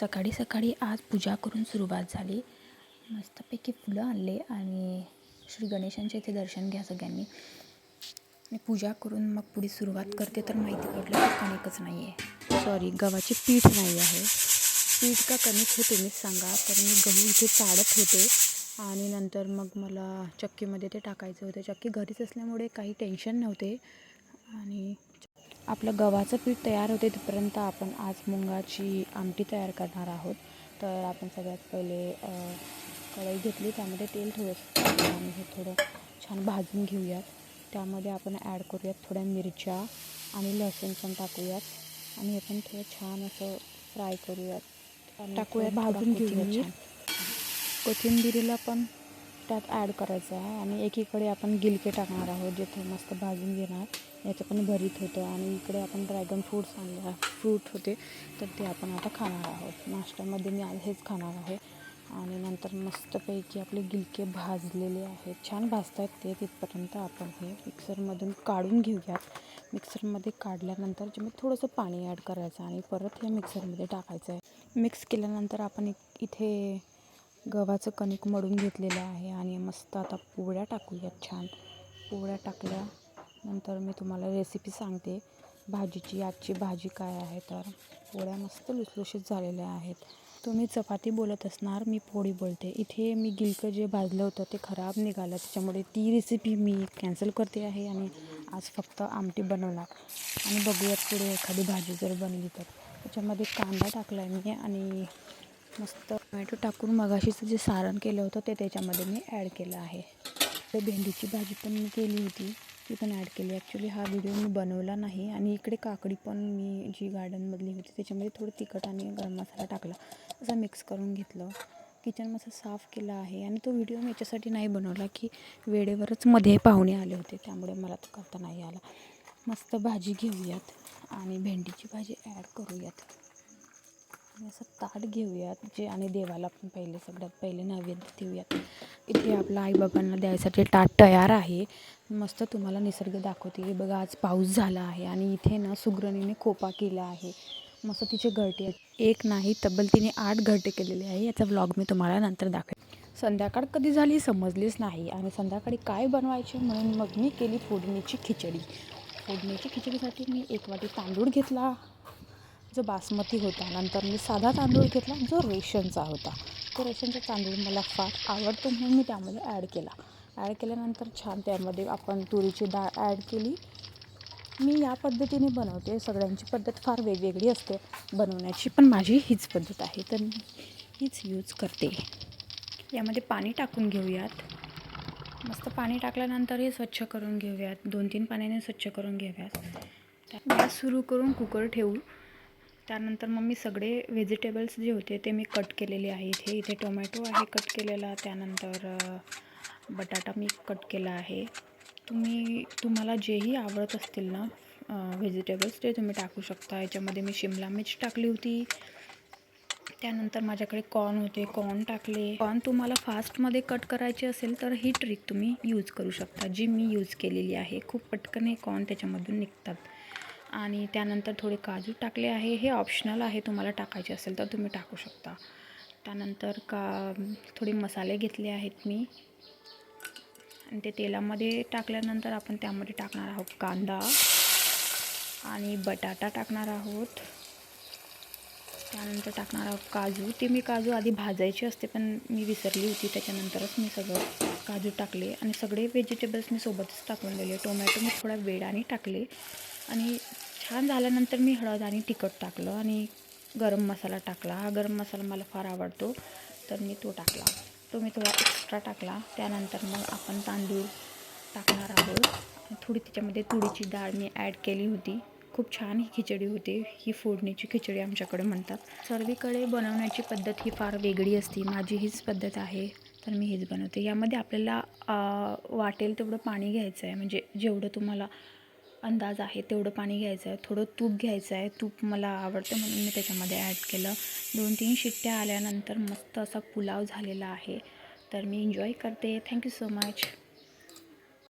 सकाळी सकाळी आज पूजा करून सुरुवात झाली. मस्तपैकी फुलं आणले आणि श्री गणेशांच्या इथे दर्शन घ्या सगळ्यांनी. आणि पूजा करून मग पुढे सुरुवात करते तर माहिती पडलं की कणिकच नाही आहे सॉरी गव्हाचे पीठ नाही आहे पीठ का कणिक हे तुम्हीच सांगा. तर मी गहू इथे चाळत होते आणि नंतर मग मला चक्कीमध्ये ते टाकायचं होतं. चक्की घरीच असल्यामुळे काही टेन्शन नव्हते. आणि आपलं गव्हाचं पीठ तयार होते तिथपर्यंत आपण आज मुंगाची आमटी तयार करणार आहोत. तर आपण सगळ्यात पहिले कढई घेतली त्यामध्ये तेल थोडंसं आणि हे थोडं छान भाजून घेऊयात. त्यामध्ये आपण ॲड करूयात थोड्या मिरच्या आणि लसूण पण टाकूयात. आणि हे पण थोडं छान असं फ्राय करूयात. टाकूयात भाजून घेऊयात. कोथिंबिरीला पण त्यात ॲड करायचं आहे आणि एकीकडे आपण गिलके टाकणार आहोत जिथे मस्त भाजून घेणार. याचं पण भरीत होतं आणि इकडे आपण ड्रॅगन फ्रूट्स आणले फ्रूट होते तर ते आपण आता खाणार आहोत. नाश्त्यामध्ये मी आज हेच खाणार आहे. आणि नंतर मस्तपैकी आपले गिलके भाजलेले आहेत. छान भाजत आहेत ते तिथपर्यंत आपण हे मिक्सरमधून काढून घेऊयात. मिक्सरमध्ये काढल्यानंतर जे मी थोडंसं पाणी ॲड करायचं आणि परत हे मिक्सरमध्ये टाकायचं आहे. मिक्स केल्यानंतर आपण इथे गव्हाचं कणिक मळून घेतलेलं आहे आणि मस्त आता पोळ्या टाकूयात छान. पोळ्या टाकल्या नंतर मी तुम्हाला रेसिपी सांगते. भाजीची आजची भाजी काय आहे तर पोळ्या मस्त लुसलुशीत झालेल्या आहेत. तुम्ही चपाती बोलत असणार मी पोळी बोलते. इथे मी गिलकं जे भाजलं होतं ते खराब निघालं. त्याच्यामुळे ती रेसिपी मी कॅन्सल करते आहे आणि आज फक्त आमटी बनवणार. आणि बघूयात पुढे एखादी भाजी जर बनली तर. त्याच्यामध्ये कांदा टाकला आहे मी आणि मस्त टोमॅटो टाकून मगाशीचं जे सारण केलं होतं ते त्याच्यामध्ये मी ॲड केलं आहे. तर भेंडीची भाजी पण मी केली होती ती पण ॲड केली. ॲक्च्युली हा व्हिडिओ मी बनवला नाही आणि इकडे काकडी पण मी जी गार्डनमधली होती त्याच्यामध्ये थोडं तिखट आणि गरम मसाला टाकला. असं मिक्स करून घेतलं. किचन मस्त साफ केला आहे आणि तो व्हिडिओ मी याच्यासाठी नाही बनवला की वेळेवरच मध्ये पाहुणे आले होते त्यामुळे मला तो करता नाही आला. मस्त भाजी घेऊयात आणि भेंडीची भाजी ॲड करूयात. आणि असं ताट घेऊयात जे आणि देवाला पण पहिले सगळ्यात पहिले नैवेद्य देऊयात. इथे आपल्या आईबाबांना द्यायसाठी ताट तयार आहे. मस्त तुम्हाला निसर्ग दाखवते. हे बघा आज पाऊस झाला आहे आणि इथे ना सुग्रणीने खोपा केला आहे. मस्त तिचे घरटे आहेत. एक नाही तब्बल तिने आठ घरटे केलेले आहे. याचा व्लॉग मी तुम्हाला नंतर दाखवेन. संध्याकाळ कधी झाली समजलीच नाही आणि संध्याकाळी काय बनवायचे म्हणून मग मी केली फोडणीची खिचडी. फोडणीची खिचडीसाठी मी एक वाटी तांदूळ घेतला. जो बासमती होता नंतर मी साधा तांदूळ घेतला जो रेशनचा होता. तो रेशनचा तांदूळ मला फार आवडतो म्हणून मी त्यामध्ये ॲड केला. ॲड केल्यानंतर छान त्यामध्ये आपण तुरीची डाळ ॲड केली. मी या पद्धतीने बनवते. सगळ्यांची पद्धत फार वेगवेगळी असते. बनवण्याची पण माझी हीच पद्धत आहे. तर मी हीच यूज करते. यामध्ये पाणी टाकून घेऊयात. मस्त पाणी टाकल्यानंतर हे स्वच्छ करून घेऊयात. दोन तीन पाण्याने स्वच्छ करून घेऊयात. त्या- गॅस सुरू करून कुकर ठेवू. त्यानंतर मग मी सगळे व्हेजिटेबल्स जे होते ते मी कट केलेले आहे इथे इथे टोमॅटो आहे कट केलेला त्यानंतर बटाटा मी कट केला आहे. तुम्ही तुम्हाला जेही आवडत असतील ना व्हेजिटेबल्स ते तुम्ही टाकू शकता. याच्यामध्ये मी शिमला मिर्च टाकली होती. त्यानंतर माझ्याकडे कॉर्न होते. कॉर्न टाकले. कॉर्न तुम्हाला फास्टमध्ये कट करायचे असेल तर ही ट्रिक तुम्ही यूज करू शकता जी मी यूज केलेली आहे. खूप पटकन हे कॉर्न त्याच्यामधून निघतात. आणि त्यानंतर थोडे काजू टाकले आहे. हे ऑप्शनल आहे तुम्हाला टाकायचे असेल तर तुम्ही टाकू शकता. त्यानंतर का थोडे मसाले घेतले आहेत मी. आणि ते तेलामध्ये टाकल्यानंतर आपण त्यामध्ये टाकणार आहोत कांदा आणि बटाटा टाकणार आहोत. त्यानंतर टाकणार आहोत काजू. ते मी काजू आधी भाजायचे असते पण मी विसरली होती त्याच्यानंतरच मी सगळं काजू टाकले. आणि सगळे व्हेजिटेबल्स मी सोबतच टाकून दिले. टोमॅटो मी थोडा वेळाने टाकले. आणि छान झाल्यानंतर मी हळद आणि तिखट टाकलं आणि गरम मसाला टाकला. हा गरम मसाला मला फार आवडतो तर मी तो टाकला. तो मी थोडा एक्स्ट्रा टाकला. त्यानंतर मग आपण तांदूळ टाकणार आहोत. थोडी त्याच्यामध्ये तुरीची डाळ मी ॲड केली होती. खूप छान ही खिचडी होती. ही फोडणीची खिचडी आमच्याकडे म्हणतात. सर्वीकडे बनवण्याची पद्धत ही फार वेगळी असते. माझी हीच पद्धत आहे तर मी हेच बनवते. यामध्ये आपल्याला वाटेल तेवढं पाणी घ्यायचं आहे म्हणजे जेवढं तुम्हाला अंदाज आहे तेवढं पाणी घ्यायचं आहे थोडं तूप घ्यायचं आहे तूप मला आवडतं म्हणून मी त्याच्यामध्ये ॲड केलं. दोन तीन शिट्ट्या आल्यानंतर मस्त असा पुलाव झालेला आहे. तर मी एन्जॉय करते. Thank you so much